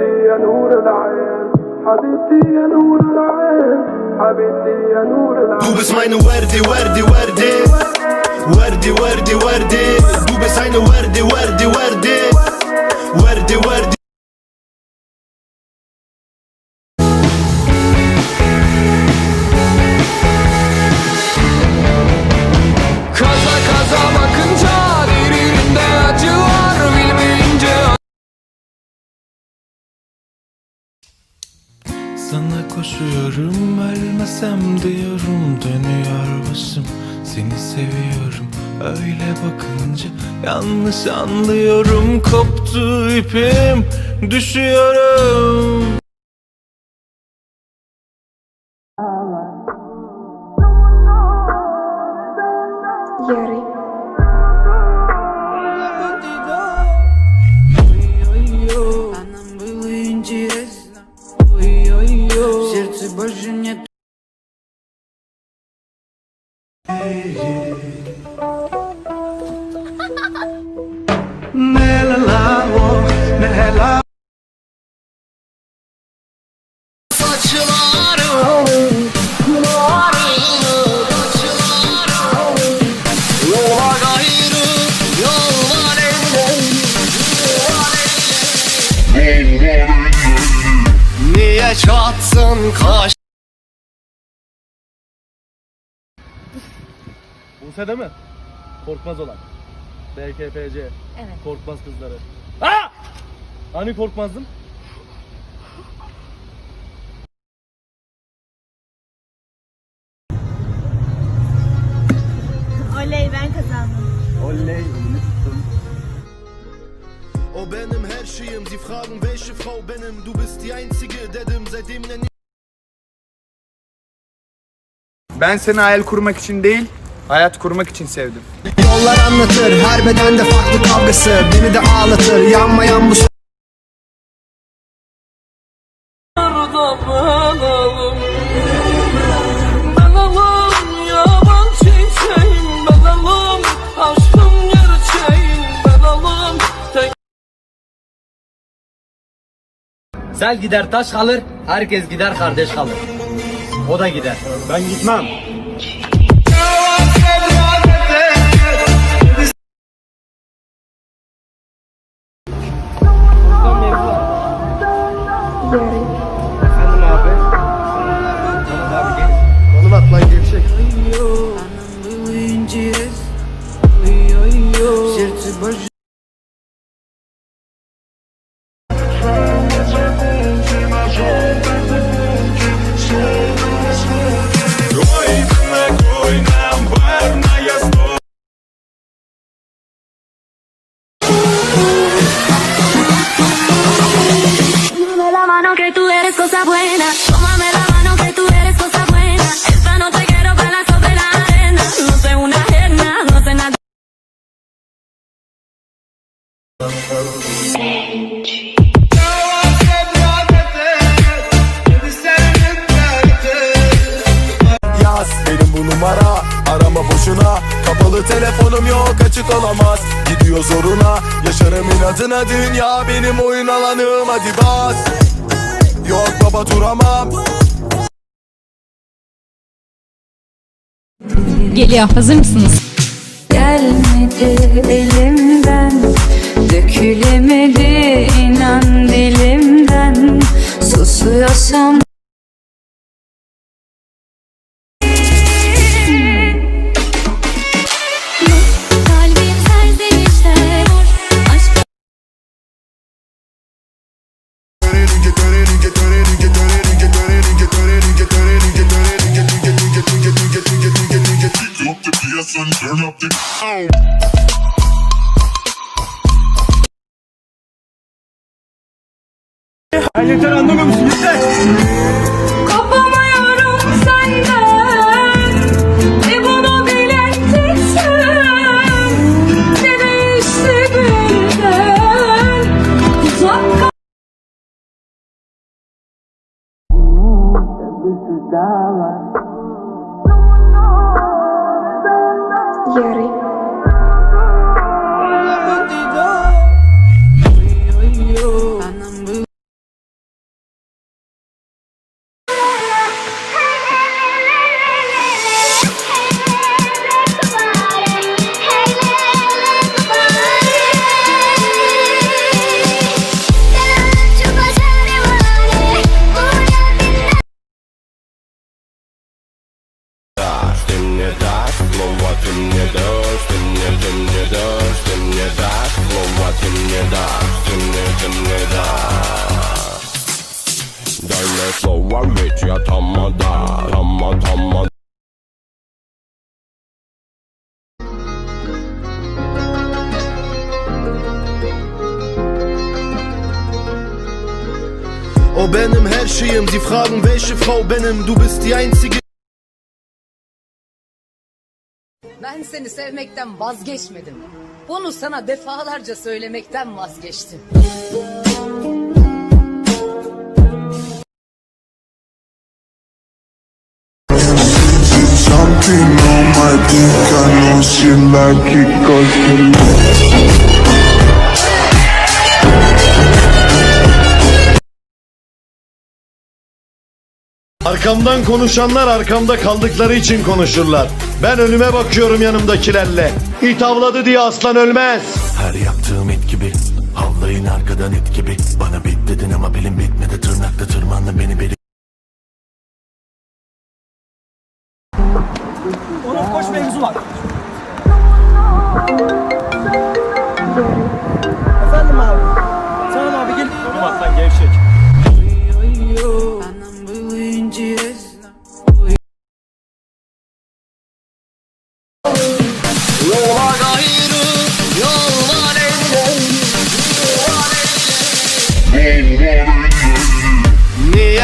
حبيبتي يا نور العين حبيبتي يا نور العين حبيبتي يا نور العين meine Werdi, Werdi, Werdi Werdi, Werdi, Werdi Du bist eine Werdi, Werdi, Werdi Werdi, Werdi koşuyorum ölmesem diyorum. Dönüyor başım Seni seviyorum. Öyle bakınca yanlış anlıyorum. Koptu ipim düşüyorum Niye çatsın kaş Buse değil mi? Korkmaz olan. BKPC. Evet. Korkmaz kızları. Aa! Hani korkmazdım? Benim Sie fragen welche Frau benim Du bist die einzige dedim Seitdem ne Ben seni hayal kurmak için değil, hayat kurmak için sevdim. Yollar anlatır her bedende farklı kavgası. Beni de ağlatır yanmayan bu Sel gider taş kalır, herkes gider kardeş kalır. O da gider. Ben gitmem. Eres cosa buena. Tómame la mano que tú eres cosa buena. Esta noche quiero bailar sobre la arena. No sé una ajena, no sé nada. Yaz benim bu numara Arama boşuna Kapalı telefonum yok açık olamaz Gidiyor zoruna Yaşarım inadına dünya benim oyun alanım Hadi bas Yok baba duramam Geliyor hazır mısınız? Gelmedi elimden Dökülemedi inan dilimden Susuyorsam Ben yeter anlamıyor musun? Yeter. O benim her şeyim Sie fragen welche Frau benim Du bist die einzige Ben seni sevmekten vazgeçmedim. Bunu sana defalarca söylemekten vazgeçtim. Something on my dick, I know she like it cause Arkamdan konuşanlar arkamda kaldıkları için konuşurlar. Ben önüme bakıyorum yanımdakilerle. İt avladı diye aslan ölmez. Her yaptığım et gibi Havlayın arkadan et gibi Bana bit dedin ama benim bitmedi Tırnakta tırmandın beni beri Onun koş mevzu var.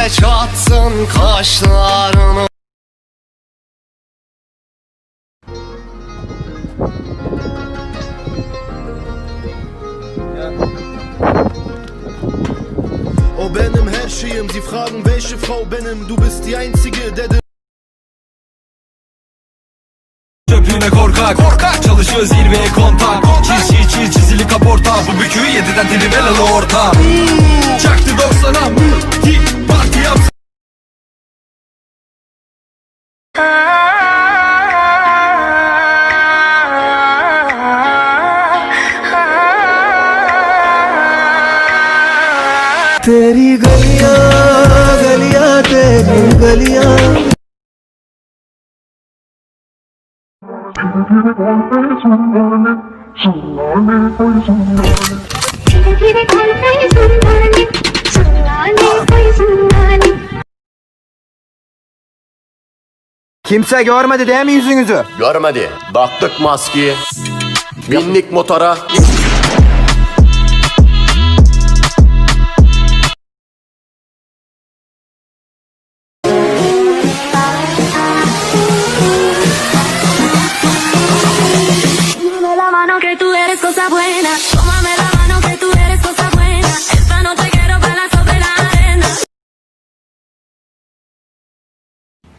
Çatsın kaşlarını. O benim her şeyim Sie fragen welche Frau benim. Du bist die einzige der Çöplüğüne korkak. Korkak. Çalışıyor zirveye kontak. Çiz çiz çiz çizili kaporta. Bu büküğü yediden telivelalı orta Çaktı 90'a Tip तेरी गलियां गलियां तेरी गलियां धीरे Kimse görmedi değil mi yüzünüzü? Görmedi. Baktık maskeye Binlik motora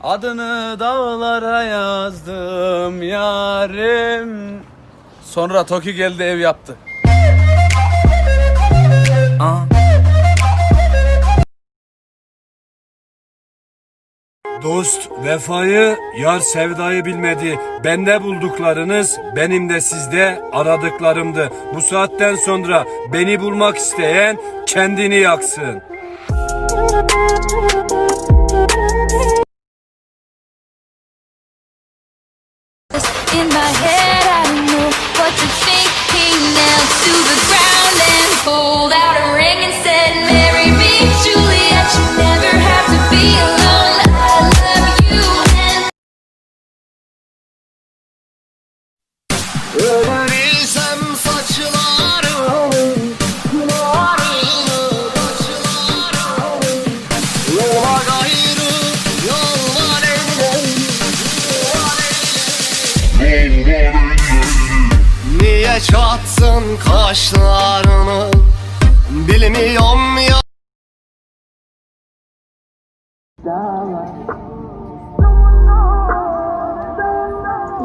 Adını dağlara yazdım yarim. Sonra Toki geldi ev yaptı. Aa. Dost vefayı, yar sevdayı bilmedi. Bende bulduklarınız, benim de sizde aradıklarımdı. Bu saatten sonra beni bulmak isteyen kendini yaksın. In my head. I know what you're thinking. Now to the ground and pulled out Çatsın kaşlarını. Bilmiyorum ya.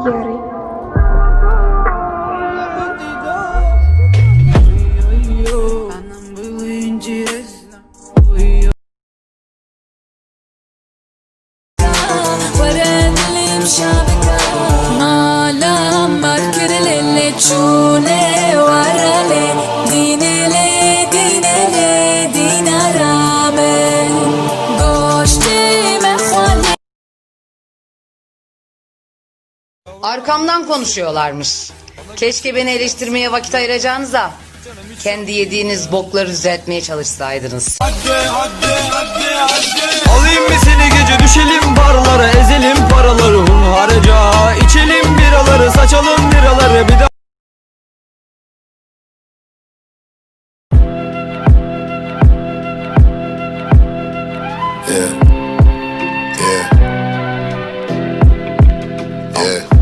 Anam चूने वरले दिनले दिनले दिन रामे गोष्टे Arkamdan konuşuyorlarmış. Keşke beni eleştirmeye vakit ayıracağınıza kendi yediğiniz bokları düzeltmeye çalışsaydınız. Alayım mı seni gece düşelim barlara ezelim paraları. Hunharca içelim biraları saçalım liraları bir daha Yeah.